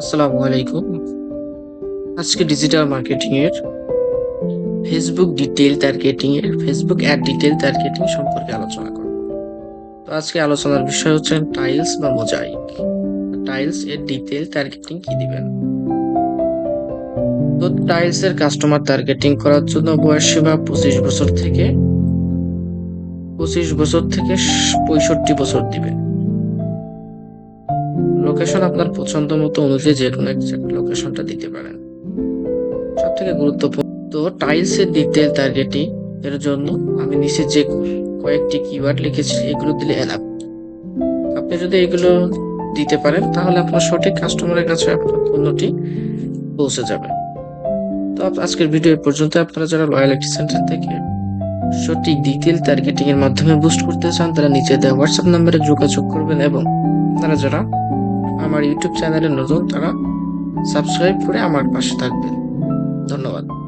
আসসালামু আলাইকুম। আজকে ডিজিটাল মার্কেটিং এর ফেসবুক ডিটেল টার্গেটিং এর ফেসবুক অ্যাড ডিটেল টার্গেটিং সম্পর্কে আলোচনা করব। তো আজকে আলোচনার বিষয় হচ্ছে টাইলস বা মোজাইক টাইলস এর ডিটেল টার্গেটিং কি দিবেন? তো টাইলস এর কাস্টমার টার্গেটিং করার জন্য বয়স সীমা পঁচিশ বছর থেকে, পঁচিশ বছর থেকে পঁয়ষট্টি বছর দিবেন। লোকেশন আপনার পছন্দ মতো অনুযায়ী যে কোনো লোকেশনটা দিতে পারেন। সব থেকে গুরুত্বপূর্ণ তো টাইলস এর ডিটেল টার্গেটিং এর জন্য আমি নিচে যে কয়েকটি কিওয়ার্ড লিখেছি, এগুলো দিলে এলাপ আপনি যদি এগুলো দিতে পারেন, তাহলে আপনার সঠিক কাস্টমারের কাছে আপনার পণ্যটি পৌঁছে যাবে। তো আজকের ভিডিও পর্যন্ত আপনারা যারা লয়ালিটি সেন্টার থেকে সঠিক ডিটেল টার্গেটিং এর মাধ্যমে বুস্ট করতে চান, তারা নিচে দেওয়া হোয়াটসঅ্যাপ নাম্বারে যোগাযোগ করবেন এবং আপনারা যারা আমার ইউটিউব চ্যানেলে নতুন তারা সাবস্ক্রাইব করে আমার পাশে থাকবেন। ধন্যবাদ।